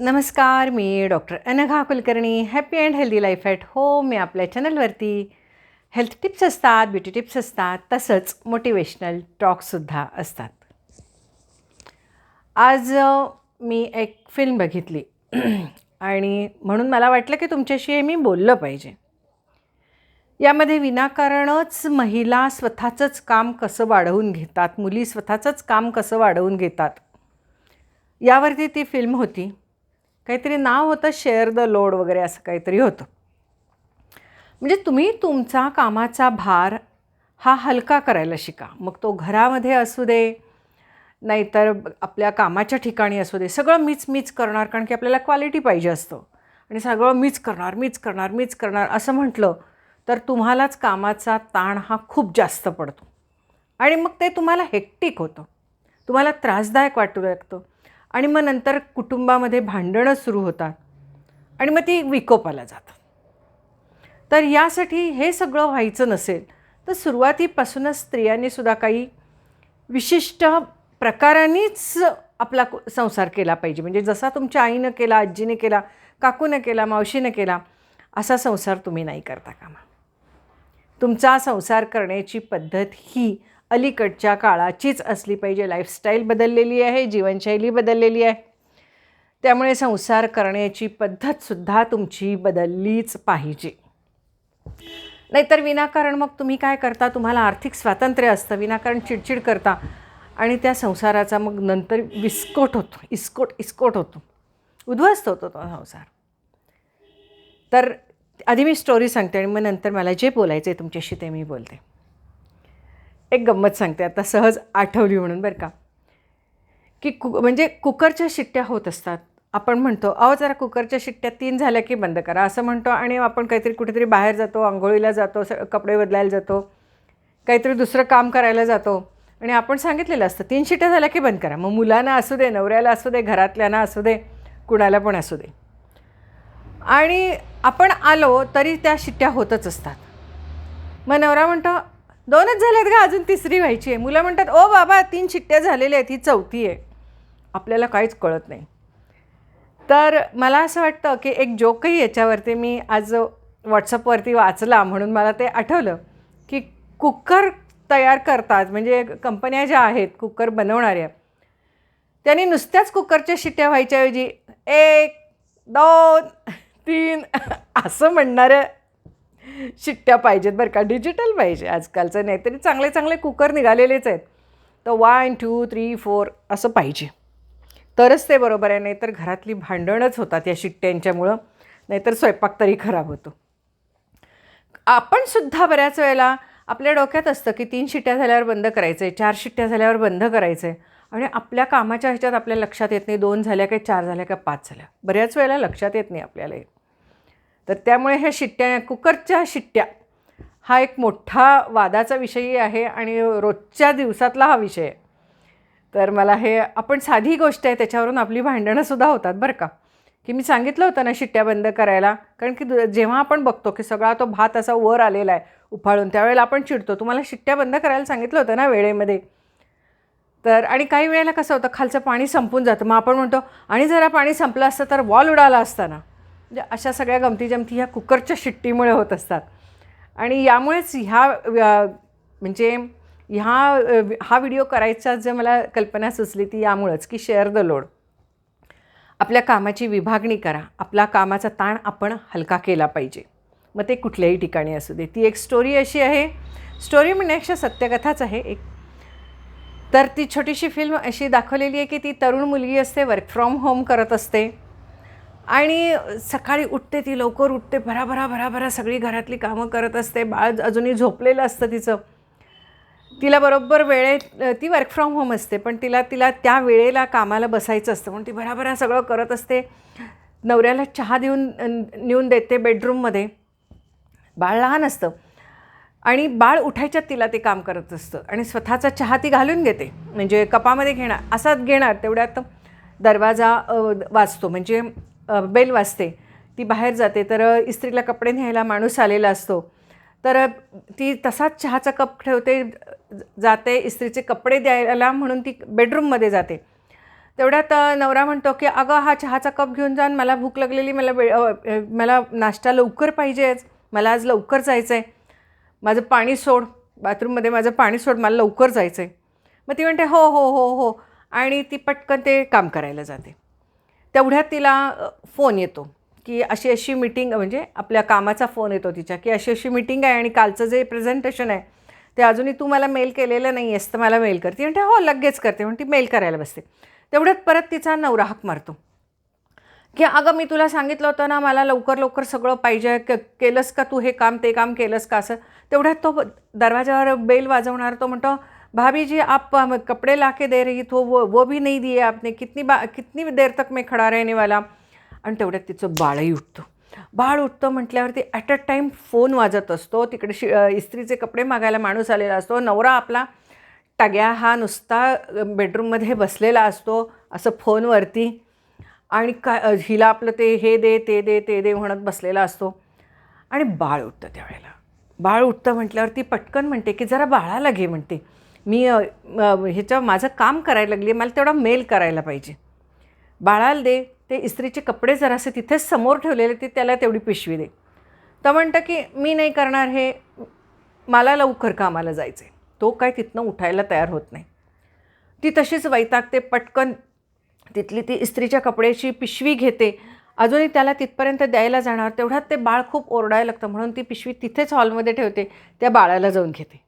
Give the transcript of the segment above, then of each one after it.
नमस्कार मी doctor Anagha Kulkarni. Happy and healthy life at home मी आपल्या चॅनलवरती हेल्थ टिप्स असतात ब्युटी टिप्स असतात तसंच मोटिवेशनल टॉकसुद्धा असतात. आज मी एक फिल्म बघितली. आणि म्हणून मला वाटलं की तुमच्याशी हे मी बोललं पाहिजे. यामध्ये विनाकारणच महिला स्वतःचंच काम कसं वाढवून घेतात मुली स्वतःचंच काम कसं वाढवून घेतात यावरती ती फिल्म होती. काहीतरी नाव होतं शेअर द लोड वगैरे असं काहीतरी होतं. म्हणजे तुम्ही तुमचा कामाचा भार हा हलका करायला शिका. मग तो घरामध्ये असू दे नाहीतर आपल्या कामाच्या ठिकाणी असू दे सगळं मीच मीच करणार कारण की आपल्याला क्वालिटी पाहिजे असतं. आणि सगळं मीच करणार मीच करणार मीच करणार असं म्हटलं तर तुम्हालाच कामाचा ताण हा खूप जास्त पडतो. आणि मग ते तुम्हाला हेक्टिक होतं. तुम्हाला त्रासदायक वाटू लागतं. आणि मग नंतर कुटुंबामध्ये भांडणं सुरू होतात आणि मग ती विकोपाला जातात. तर यासाठी हे सगळं व्हायचं नसेल तर सुरुवातीपासूनच स्त्रियांनीसुद्धा काही विशिष्ट प्रकारांनीच आपला कु- संसार केला पाहिजे. म्हणजे जसा तुमच्या आईनं केला आजीने केला काकूनं केला मावशीनं केला असा संसार तुम्ही नाही करता कामा. तुमचा संसार करण्याची पद्धत ही अलीकडच्या काळाचीच असली पाहिजे लाईफस्टाईल बदललेली आहे जीवनशैली बदललेली आहे. त्यामुळे संसार करण्याची पद्धतसुद्धा तुमची बदललीच पाहिजे. नाहीतर विनाकारण मग तुम्ही काय करता? तुम्हाला आर्थिक स्वातंत्र्य असतं विनाकारण चिडचिड करता आणि त्या संसाराचा मग नंतर विस्कोट होतो इस्कोट इस्कोट होतो. उद्ध्वस्त होतो तो संसार. तर आधी मी स्टोरी सांगते आणि मग नंतर मला जे बोलायचं आहे तुमच्याशी ते मी बोलते. एक गंमत सांगते आता सहज आठवली म्हणून बरं का. की कु म्हणजे कुकरच्या शिट्ट्या होत असतात. आपण म्हणतो अहो जरा कुकरच्या शिट्ट्या तीन झाल्या की बंद करा. असं म्हणतो आणि आपण काहीतरी कुठेतरी बाहेर जातो आंघोळीला जातो स कपडे बदलायला जातो काहीतरी दुसरं काम करायला जातो. आणि आपण सांगितलेलं असतं तीन शिट्ट्या झाल्या की बंद करा. मग मुलांना असू दे नवऱ्याला असू दे घरातल्यांना असू दे कुणाला पण असू दे. आणि आपण आलो तरी त्या शिट्ट्या होतच असतात. मग नवरा म्हणतो दोनच झालेत का अजून तिसरी व्हायची आहे. मुलं म्हणतात ओ बाबा तीन शिट्ट्या झालेल्या आहेत ही चौथी आहे. आपल्याला काहीच कळत नाही. तर मला असं वाटतं की एक जोकही याच्यावरती मी आज व्हॉट्सअपवरती वाचला म्हणून मला ते आठवलं की कुकर तयार करतात. म्हणजे कंपन्या ज्या आहेत कुकर बनवणाऱ्या त्यांनी नुसत्याच कुकरच्या शिट्ट्या व्हायच्याऐवजी एक दोन तीन असं म्हणणाऱ्या शिट्ट्या पाहिजेत बरं का. डिजिटल पाहिजे आजकालचं. नाही तरी चांगले चांगले कुकर निघालेलेच आहेत. तर वन टू थ्री फोर असं पाहिजे. तरच ते बरोबर आहे. नाहीतर घरातली भांडणच होतात या शिट्ट्यांच्यामुळं. नाहीतर स्वयंपाक तरी खराब होतो. आपण सुद्धा बऱ्याच वेळेला आपल्या डोक्यात असतं की तीन शिट्ट्या झाल्यावर बंद करायचं आहे चार शिट्ट्या झाल्यावर बंद करायचं आहे आणि आपल्या कामाच्या ह्याच्यात आपल्या लक्षात येत नाही दोन झाल्या काय चार झाल्या काय पाच झाल्या. बऱ्याच वेळेला लक्षात येत नाही आपल्याला तर त्यामुळे ह्या शिट्ट्या कुकरच्या शिट्ट्या हा एक मोठा वादाचा विषयही आहे आणि रोजच्या दिवसातला हा विषय आहे. तर मला हे आपण साधी गोष्ट आहे त्याच्यावरून आपली भांडणंसुद्धा होतात बरं का. की मी सांगितलं होतं ना शिट्ट्या बंद करायला कारण की दु- जेव्हा आपण बघतो की सगळा तो भात असा वर आलेला आहे उफाळून त्यावेळेला आपण चिडतो. तुम्हाला शिट्ट्या बंद करायला सांगितलं होतं ना वेळेमध्ये? तर आणि काही वेळेला कसं होतं खालचं पाणी संपून जातं. मग आपण म्हणतो आणि जरा पाणी संपलं असतं तर वॉल उडाला असता ना. म्हणजे अशा सगळ्या गमती जमती ह्या कुकरच्या शिट्टीमुळे होत असतात. आणि यामुळेच ह्या म्हणजे ह्या हा व्हिडिओ करायचा जे मला कल्पना सुचली ती यामुळंच की शेअर द लोड. आपल्या कामाची विभागणी करा. आपला कामाचा ताण आपण हलका केला पाहिजे. मग ते कुठल्याही ठिकाणी असू दे. ती एक स्टोरी अशी आहे. स्टोरी म्हणण्यापेक्षा सत्यकथाच आहे एक. तर ती छोटीशी फिल्म अशी दाखवलेली आहे की ती तरुण मुलगी असते वर्क फ्रॉम होम करत असते. आणि सकाळी उठते ती लवकर उठते भराभरा भराभरा सगळी घरातली कामं करत असते. बाळ अजूनही झोपलेलं असतं तिचं. तिला बरोबर वेळेत ती वर्क फ्रॉम होम असते पण तिला तिला त्या वेळेला कामाला बसायचं असतं. म्हणून ती भराभरा सगळं करत असते. नवऱ्याला चहा देऊन नेऊन देते बेडरूममध्ये बाळ लहान असतं. आणि बाळ उठायच्यात तिला ते काम करत असतं. आणि स्वतःचा चहा ती घालून घेते. म्हणजे कपामध्ये घेणार असाच घेणार तेवढ्यात दरवाजा वाचतो म्हणजे बेल वाजते. ती बाहेर जाते. तर इस्त्रीला कपडे न्यायला माणूस आलेला असतो. तर ती तसाच चहाचा कप ठेवते जाते इस्त्रीचे कपडे द्यायला म्हणून ती बेडरूममध्ये जाते. तेवढ्यात नवरा म्हणतो की अगं हा चहाचा कप घेऊन जा मला भूक लागलेली मला वेळ मला नाश्ता लवकर पाहिजेच मला आज लवकर जायचं आहे माझं पाणी सोड. बाथरूममध्ये माझं पाणी सोड. मला लवकर जायचं आहे मग ती म्हणते हो हो हो हो. आणि ती पटकन ते काम करायला जाते. तेवढ्यात तिला फोन येतो. की अशी अशी मीटिंग म्हणजे आपल्या कामाचा फोन येतो तिच्या की अशी अशी मीटिंग आहे आणि कालचं जे प्रेझेंटेशन आहे ते अजूनही तू मला मेल केलेलं नाही आहेस तर मला मेल करते म्हणते हो लगेच करते. म्हणते मेल करायला बसते. तेवढ्यात परत तिचा नवरा हाक मारतो. की अगं मी तुला सांगितलं होतं ना मला लवकर लवकर सगळं पाहिजे क केलंस का तू हे काम ते काम केलंस का असं? तेवढ्यात तो दरवाजावर बेल वाजवणार तो म्हणतो भाभी जी आप कपड़े ला के दे रही तो वो वो भी नहीं दिए आपने। कितनी बा कितनी देर तक मैं खडा रहने वाला? आणि तेवढ्यात तिचं बाळही उठतं. बाळ उठतं म्हटल्यावरती ॲट अ टाईम फोन वाजत असतो. तिकडे शि इस्त्रीचे कपडे मागायला माणूस आलेला असतो. नवरा आपला टग्या हा नुसता बेडरूममध्ये बसलेला असतो असं फोनवरती. आणि का हिला आपलं ते हे दे ते दे ते दे म्हणत बसलेला असतो. आणि बाळ उठतं त्यावेळेला. बाळ उठतं म्हटल्यावर ती पटकन म्हणते की जरा बाळाला घे म्हणते. मी ह्याच्या माझं काम करायला लागली मला तेवढा मेल करायला पाहिजे. बाळाला दे ते इस्त्रीचे कपडे जरासे तिथेच समोर ठेवलेले ते त्याला तेवढी पिशवी दे. तर म्हणतं की मी नाही करणार हे मला लवकर कामाला जायचं आहे तो काय तिथनं उठायला तयार होत नाही. ती तशीच वैतागते पटकन तिथली ती इस्त्रीच्या कपड्याची पिशवी घेते. अजूनही त्याला तिथपर्यंत द्यायला जाणार तेवढ्यात ते बाळ खूप ओरडायला लागतं म्हणून ती पिशवी तिथेच हॉलमध्ये ठेवते त्या बाळाला जाऊन घेते.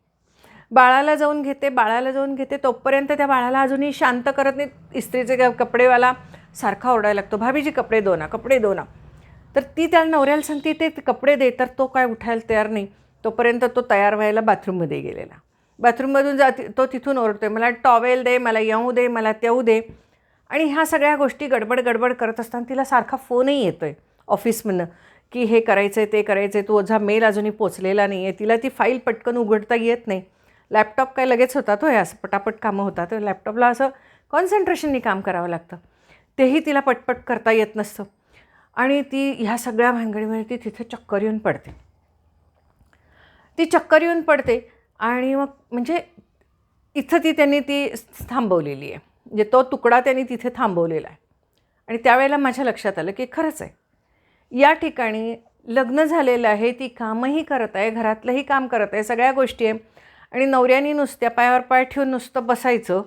बाळाला जाऊन घेते बाळाला जाऊन घेते तोपर्यंत त्या बाळाला अजूनही शांत करत नाही. इस्त्रीचे कपडेवाला सारखा ओरडायला लागतो भाभीजी कपडे दो ना कपडे दो ना. तर ती त्याला नवऱ्याला सांगते ते कपडे दे तर तो काय उठायला तयार नाही. तोपर्यंत तो तयार व्हायला बाथरूममध्ये गेलेला. बाथरूममधून जा तो तिथून ओरडतोय मला टॉवेल दे मला येऊ दे मला तेऊ दे. आणि ह्या सगळ्या गोष्टी गडबड गडबड करत असताना तिला सारखा फोनही येतो आहे ऑफिसमधनं की हे करायचं आहे ते करायचं आहे तुझा मेल अजूनही पोचलेला नाही आहे तिला ती फाईल पटकन उघडता येत नाही. लॅपटॉप काय लगेच होतात हे असं पटापट कामं होतात. लॅपटॉपला असं कॉन्सन्ट्रेशननी काम करावं लागतं. तेही तिला पटपट करता येत नसतं. आणि ती ह्या सगळ्या भानगडीमध्ये ती तिथे चक्कर येऊन पडते. ती चक्कर येऊन पडते आणि मग म्हणजे इथं ती त्यांनी ती थांबवलेली आहे. म्हणजे तो तुकडा त्यांनी तिथे थांबवलेला आहे. आणि त्यावेळेला माझ्या लक्षात आलं की खरंच आहे. या ठिकाणी लग्न झालेलं आहे ती कामही करत आहे घरातलंही काम करत आहे सगळ्या गोष्टी आहे. आणि नवऱ्यानी नुसत्या पायावर पाय ठेवून नुसतं बसायचं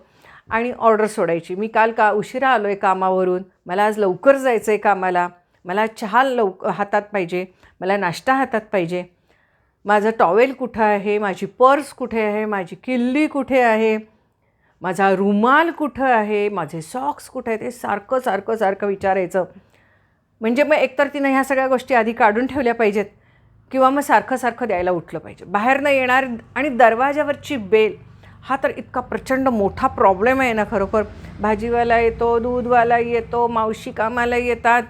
आणि ऑर्डर सोडायची. मी काल का उशिरा आलो आहे कामावरून. मला आज लवकर जायचं आहे कामाला. मला चहा लवक हातात पाहिजे. मला नाश्ता हातात पाहिजे. माझं टॉवेल कुठं आहे? माझी पर्स कुठे आहे? माझी किल्ली कुठे आहे? माझा रुमाल कुठं आहे? माझे सॉक्स कुठे आहेत? हे सारखं सारखं सारखं विचारायचं. म्हणजे मग एकतर तिनं ह्या सगळ्या गोष्टी आधी काढून ठेवल्या पाहिजेत. किंवा मग सारखं सारखं द्यायला उठलं पाहिजे. बाहेरनं येणार आणि दरवाजावरची बेल हा तर इतका प्रचंड मोठा प्रॉब्लेम आहे ना खरोखर. भाजीवाला येतो दूधवाला येतो मावशी कामाला येतात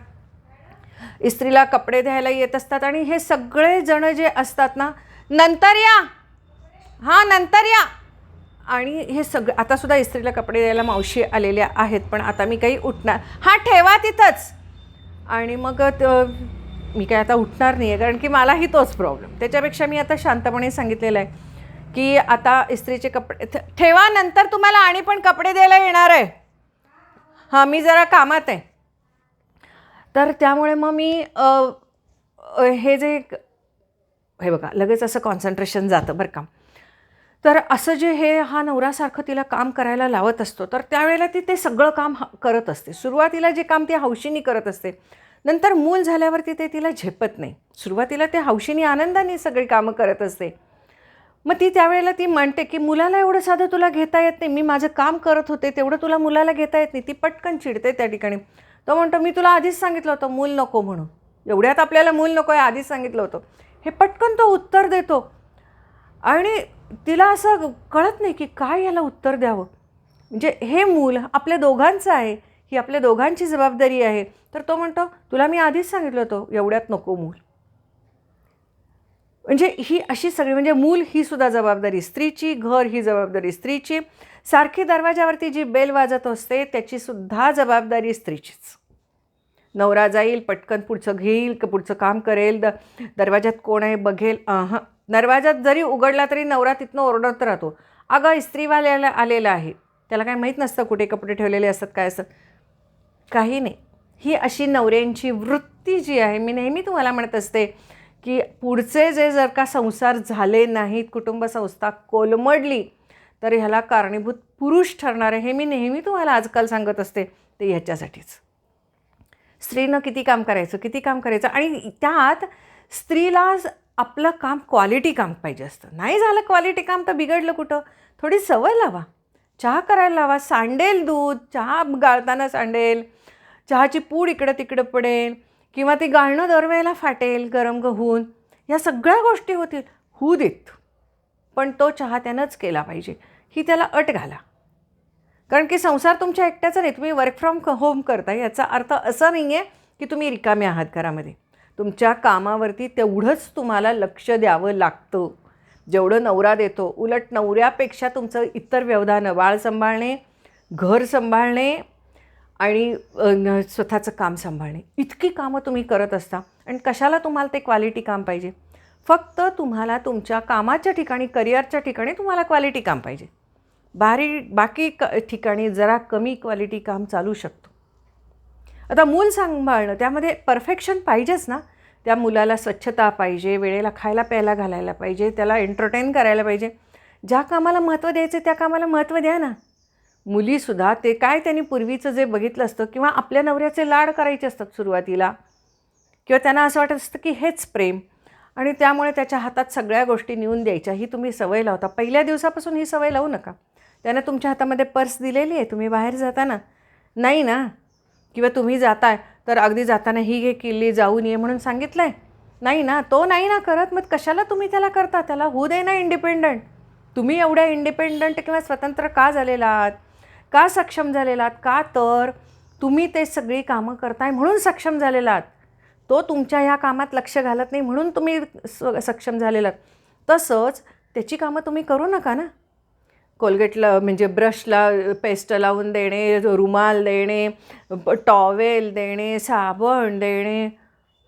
इस्त्रीला कपडे द्यायला येत असतात आणि हे सगळेजणं जे असतात ना नंतर या! हां नंतर या! आणि हे सगळं आता सुद्धा इस्त्रीला कपडे द्यायला मावशी आलेल्या आहेत पण आता मी काही उठणार हां ठेवा तिथंच! आणि मग त- मी काय आता उठणार नाही आहे कारण की मलाही तोच प्रॉब्लेम त्याच्यापेक्षा मी आता शांतपणे सांगितलेलं आहे की आता इस्त्रीचे कपडे ठेवा नंतर तुम्हाला आणि पण कपडे द्यायला येणार आहे. हां मी जरा कामात आहे. तर त्यामुळे मग मी हे जे हे बघा लगेच असं कॉन्सन्ट्रेशन जातं बरं का. तर असं जे हे हा नवरासारखं तिला काम करायला लावत असतो तर त्यावेळेला ती ते सगळं काम ह करत असते. सुरुवातीला जे काम ती हौशीनी करत असते नंतर मूल झाल्यावरती ते तिला झेपत नाही. सुरुवातीला ते हौशीने आनंदाने सगळी कामं करत असते. मग ती त्यावेळेला ती म्हणते की मुलाला एवढं साधं तुला घेता येत नाही. मी माझं काम करत होते. तेवढं तुला मुलाला घेता येत नाही. ती पटकन चिडते त्या ठिकाणी. तो म्हणतो मी तुला आधीच सांगितलं होतं मूल नको म्हणून. एवढ्यात आपल्याला मूल नको आहे आधीच सांगितलं होतं. हे पटकन तो उत्तर देतो. आणि तिला असं कळत नाही की काय याला उत्तर द्यावं. म्हणजे हे मूल आपल्या दोघांचं आहे. ही आपल्या दोघांची जबाबदारी आहे. तर तो म्हणतो तुला मी आधीच सांगितलं होतं एवढ्यात नको मूल. म्हणजे ही अशी सगळी म्हणजे मूल ही सुद्धा जबाबदारी स्त्रीची घर ही जबाबदारी स्त्रीची सारखी दरवाजावरती जी बेल वाजत असते त्याची सुद्धा जबाबदारी स्त्रीचीच. नवरा जाईल पटकन पुढचं घेईल का पुढचं काम करेल द दरवाजात कोण आहे बघेल हां दरवाजात जरी उघडला तरी नवरा तिथनं ओरडत राहतो. अगं इस्त्रीवाल्याला आलेला आहे. त्याला काय माहीत नसतं कुठे कपडे ठेवलेले असतात काय असतात. काही नाही. ही अशी नवऱ्यांची वृत्ती जी आहे मी नेहमी तुम्हाला म्हणत असते की पुढचे जे जर का संसार झाले नाहीत कुटुंब संस्था कोलमडली तर ह्याला कारणीभूत पुरुष ठरणार आहे हे मी नेहमी तुम्हाला आजकाल सांगत असते. ते ह्याच्यासाठीच. स्त्रीनं किती काम करायचं किती काम करायचं आणि त्यात स्त्रीला आपलं काम क्वालिटी काम पाहिजे असतं. नाही झालं क्वालिटी काम तर बिघडलं कुठं? थोडी सवय लावा. चहा करायला लावा. सांडेल दूध चहा गाळताना सांडेल. चहाची पूड इकडं तिकडं पडेल किंवा ती गाळणं दरवेळेला फाटेल गरम गहून या सगळ्या गोष्टी होतील. होऊ देत. पण तो चहा त्यानंच केला पाहिजे. ही त्याला अट घाला. कारण की संसार तुमच्या एकट्याचा नाही तुम्ही वर्क फ्रॉम होम करता याचा अर्थ असा नाही आहे की तुम्ही रिकामे आहात घरामध्ये. तुमच्या कामावरती तेवढंच तुम्हाला लक्ष द्यावं लागतं. जेवढं नवरा देतो उलट नवऱ्यापेक्षा तुमचं इतर व्यवधानं बाळ सांभाळणे घर सांभाळणे आणि स्वतःचं काम सांभाळणे. इतकी कामं तुम्ही करत असता आणि कशाला तुम्हाला ते क्वालिटी काम पाहिजे? फक्त तुम्हाला तुमच्या कामाच्या ठिकाणी करिअरच्या ठिकाणी तुम्हाला क्वालिटी काम पाहिजे. बारी बाकी क ठिकाणी जरा कमी क्वालिटी काम चालू शकतो. आता मूल सांभाळणं त्यामध्ये परफेक्शन पाहिजेच ना. त्या मुलाला स्वच्छता पाहिजे वेळेला खायला प्यायला घालायला पाहिजे त्याला एंटरटेन करायला पाहिजे. ज्या कामाला महत्त्व द्यायचं त्या कामाला महत्त्व द्या ना. मुलीसुद्धा ते काय त्यांनी पूर्वीचं जे बघितलं असतं किंवा आपल्या नवऱ्याचे लाड करायचे असतात सुरुवातीला किंवा त्यांना असं वाटत असतं की हेच प्रेम. आणि त्यामुळे त्याच्या हातात सगळ्या गोष्टी नेऊन द्यायच्या. ही तुम्ही सवय लावता. पहिल्या दिवसापासून ही सवय लावू नका. त्यानं तुमच्या हातामध्ये पर्स दिलेली आहे. तुम्ही बाहेर जाताना. नाही ना? किंवा तुम्ही जाताय तर अगदी जाताना ही घे किल्ली जाऊन ये म्हणून सांगितलं आहे नाही ना? तो नाही ना करत. मग कशाला तुम्ही त्याला करता? त्याला होऊ दे ना इंडिपेंडंट तुम्ही एवढ्या इंडिपेंडंट किंवा स्वतंत्र का झालेला आहात? का सक्षम झालेला आहात? का तर तुम्ही ते सगळी कामं करताय म्हणून सक्षम झालेला आहात. तो तुमच्या ह्या कामात लक्ष घालत नाही म्हणून तुम्ही स सक्षम झालेला आहात. तसंच त्याची कामं तुम्ही करू नका ना. कोलगेटला म्हणजे ब्रशला पेस्ट लावून देणे रुमाल देणे टॉवेल देणे साबण देणे.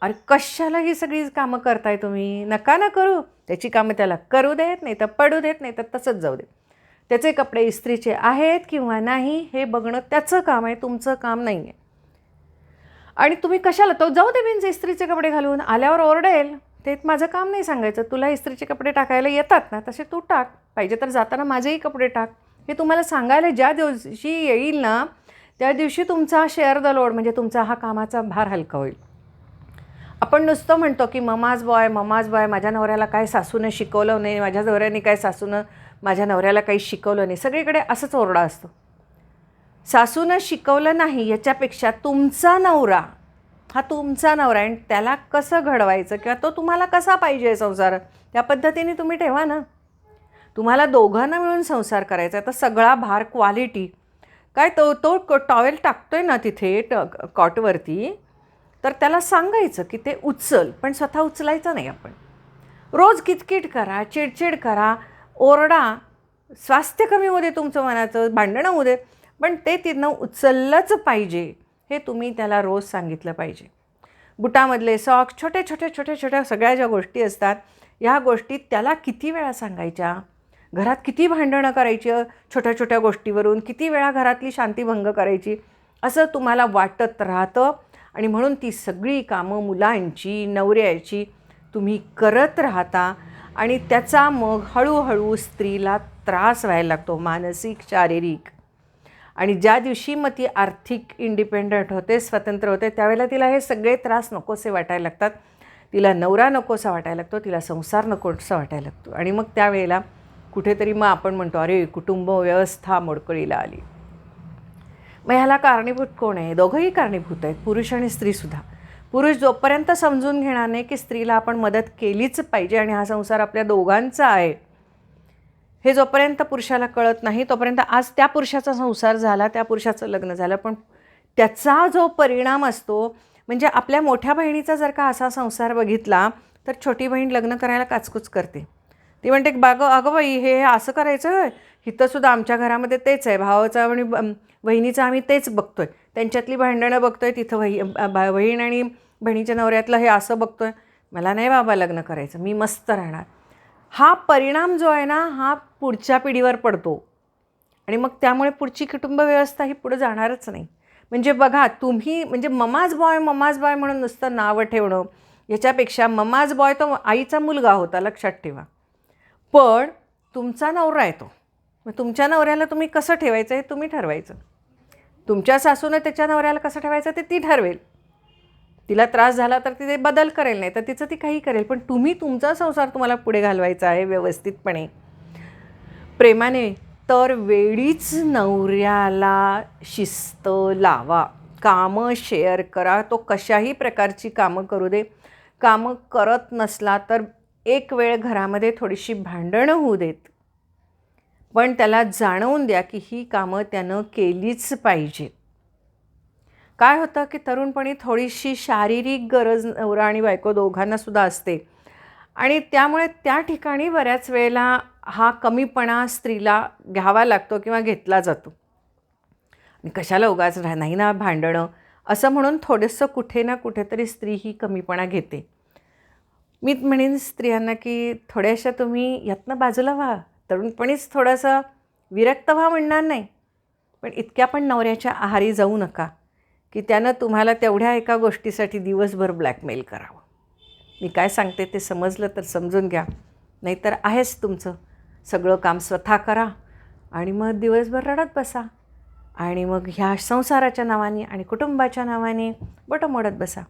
अरे कशाला ही सगळी कामं करताय तुम्ही? नका ना करू. त्याची कामं त्याला करू देत नाही तर पडू देत नाही तर तसंच जाऊ दे त्याचे कपडे इस्त्रीचे आहेत किंवा नाही हे बघणं त्याचं काम आहे तुमचं काम नाही आहे आणि तुम्ही कशाला तो जाऊ दे बिन्स इस्त्रीचे कपडे घालून आल्यावर ओरडेल. ते माझं काम नाही सांगायचं. तुला इस्त्रीचे कपडे टाकायला येतात ना तसे तू टाक. पाहिजे तर जाताना माझेही कपडे टाक. हे तुम्हाला सांगायला ज्या दिवशी येईल ना त्या दिवशी तुमचा शेअर द लोड म्हणजे तुमचा हा कामाचा भार हलका होईल. आपण नुसतं म्हणतो की ममाज बॉय ममाज बॉय माझ्या नवऱ्याला काय सासूनं शिकवलं नाही माझ्या नवऱ्याने काय सासूनं माझ्या नवऱ्याला काही शिकवलं नाही. सगळीकडे असंच ओरडा असतो. सासूनं शिकवलं नाही याच्यापेक्षा तुमचा नवरा हा तुमचा नवरा आणि त्याला कसं घडवायचं किंवा तो तुम्हाला कसा पाहिजे संसार त्या पद्धतीने तुम्ही ठेवा ना. तुम्हाला दोघांना मिळून संसार करायचा आहे. तर सगळा भार क्वालिटी काय तो तो टॉवेल टाकतोय ना तिथे ट कॉटवरती तर त्याला सांगायचं की ते उचल पण स्वतः उचलायचं नाही आपण. रोज किटकिट करा चिडचिड करा ओरडा स्वास्थ्य कमी होते तुमचं मनाचं भांडणं होते पण ते तिथनं उचललंच पाहिजे हे तुम्ही त्याला रोज सांगितलं पाहिजे. बुटामधले सॉक्स छोटे छोटे छोटे छोट्या सगळ्या ज्या गोष्टी असतात ह्या गोष्टी त्याला किती वेळा सांगायच्या? घरात किती भांडणं करायची छोट्या छोट्या गोष्टीवरून किती वेळा घरातली शांतीभंग करायची? असं तुम्हाला वाटत राहतं? आणि म्हणून ती सगळी कामं मुलांची नवऱ्याची तुम्ही करत राहता आणि त्याचा मग हळूहळू स्त्रीला त्रास व्हायला लागतो मानसिक शारीरिक. आणि ज्या दिवशी मग ती आर्थिक इंडिपेंडंट होते स्वतंत्र होते त्यावेळेला तिला हे सगळे त्रास नकोसे वाटायला लागतात. तिला नवरा नकोसा वाटायला लागतो तिला संसार नकोसा वाटायला लागतो. आणि मग त्यावेळेला कुठेतरी मग आपण म्हणतो अरे कुटुंब व्यवस्था मोडकळीला आली. मग ह्याला कारणीभूत कोण आहे? दोघंही कारणीभूत आहेत पुरुष आणि स्त्रीसुद्धा पुरुष जोपर्यंत समजून घेणार नाही की स्त्रीला आपण मदत केलीच पाहिजे आणि हा संसार आपल्या दोघांचा आहे हे जोपर्यंत पुरुषाला कळत नाही तोपर्यंत आज त्या पुरुषाचा संसार झाला त्या पुरुषाचं लग्न झालं. पण त्याचा जो परिणाम असतो म्हणजे आपल्या मोठ्या बहिणीचा जर का असा संसार बघितला तर छोटी बहीण लग्न करायला काचकूच करते. ती म्हणते बाग अगं बाई हे असं करायचं होय इथंसुद्धा आमच्या घरामध्ये तेच आहे. भावाचं आणि बहिणीचं आम्ही तेच बघतो आहे त्यांच्यातली भांडणं बघतो आहे तिथं वही बहीण आणि बहिणीच्या नवऱ्यातलं हे असं बघतो आहे मला नाही बाबा लग्न करायचं मी मस्त राहणार. हा परिणाम जो आहे ना हा पुढच्या पिढीवर पडतो. आणि मग त्यामुळे पुढची कुटुंब व्यवस्था ही पुढे जाणारच नाही. म्हणजे बघा तुम्ही म्हणजे ममाज बॉय ममाज बॉय म्हणून नुसतं नावं ठेवणं याच्यापेक्षा ममाज बॉय तो आईचा मुलगा होता लक्षात ठेवा. पण तुमचा नवरा आहे तो मग तुमच्या नवऱ्याला तुम्ही कसं ठेवायचं हे तुम्ही ठरवायचं. तुमच्या सासूनं त्याच्या नवऱ्याला कसं ठेवायचं ते ती ठरवेल. तिला त्रास झाला तर ती ते बदल करेल नाही तर तिचं ती काही करेल. पण तुम्ही तुमचा संसार तुम्हाला पुढे घालवायचा आहे व्यवस्थितपणे. प्रेमाने तर वेळीच नवऱ्याला शिस्त लावा. कामं शेअर करा. तो कशाही प्रकारची कामं करू दे. कामं करत नसला तर एक वेळ घरामध्ये थोडीशी भांडणं होऊ देत. पण त्याला जाणवून द्या की ही कामं त्यानं केलीच पाहिजेत काय होतं की तरुणपणी थोडीशी शारीरिक गरज नवरा आणि बायको दोघांनासुद्धा असते. आणि त्यामुळे त्या ठिकाणी बऱ्याच वेळेला हा कमीपणा स्त्रीला घ्यावा लागतो किंवा घेतला जातो. आणि कशाला उगाच राह नाही ना भांडणं? असं म्हणून थोडंसं कुठे ना कुठेतरी स्त्री ही कमीपणा घेते. मी म्हणेन स्त्रियांना की थोड्याशा तुम्ही यातनं बाजूला व्हा. तरुणपणीच थोडंसं विरक्त व्हा म्हणणार नाही. पण इतक्या पण नवऱ्याच्या आहारी जाऊ नका की त्यानं तुम्हाला तेवढ्या एका गोष्टीसाठी दिवसभर ब्लॅकमेल करावं. मी काय सांगते ते समजलं तर समजून घ्या नाहीतर आहेच तुमचं. सगळं काम स्वतः करा आणि मग दिवसभर रडत बसा. आणि मग ह्या संसाराच्या नावाने आणि कुटुंबाच्या नावाने बटं मोडत बसा.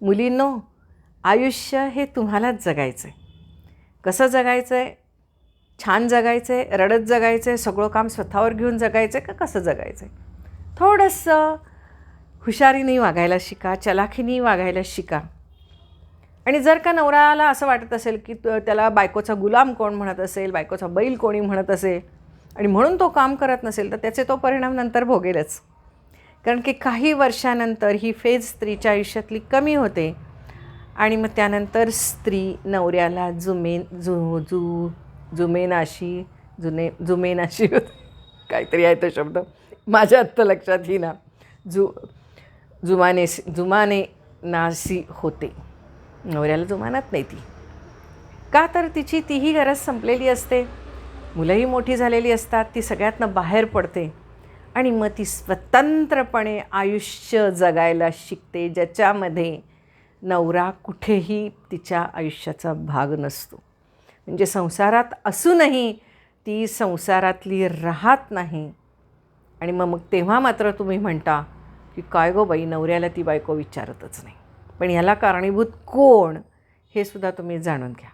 मुलींनो आयुष्य हे तुम्हालाच जगायचं आहे कसं जगायचं आहे छान जगायचं आहे रडत जगायचं आहे सगळं काम स्वतःवर घेऊन जगायचं आहे का कसं जगायचं आहे थोडंसं हुशारीने वागायला शिका चलाखीने वागायला शिका. आणि जर का नवऱ्याला असं वाटत असेल की त्याला बायकोचा गुलाम कोण म्हणत असेल बायकोचा बैल कोणी म्हणत असेल आणि म्हणून तो काम करत नसेल तर त्याचे तो परिणाम नंतर भोगेलच. कारण की काही वर्षानंतर ही फेज स्त्रीच्या आयुष्यातली कमी होते आणि मग त्यानंतर स्त्री नवऱ्याला जुमेन जु जु जुमेनाशी जुने जुमेनाशी काहीतरी आहे तो शब्द. माझ्या आत्ता लक्षात येईना. जु जुमाने जुमाने नासी होते. नवऱ्याला जुमानात नाही ती. का तर तिची तीही गरज संपलेली असते. मुलंही मोठी झालेली असतात. ती सगळ्यातनं बाहेर पडते. आणि मग ती स्वतंत्रपणे आयुष्य जगायला शिकते ज्याच्यामध्ये नवरा कुठेही तिच्या आयुष्याचा भाग नसतो. म्हणजे संसारात असूनही ती संसारातली राहत नाही. आणि मग मग तेव्हा मात्र तुम्ही म्हणता की काय गो बाई नवऱ्याला ती बायको विचारतच नाही. पण याला कारणीभूत कोण हे सुद्धा तुम्ही जाणून घ्या.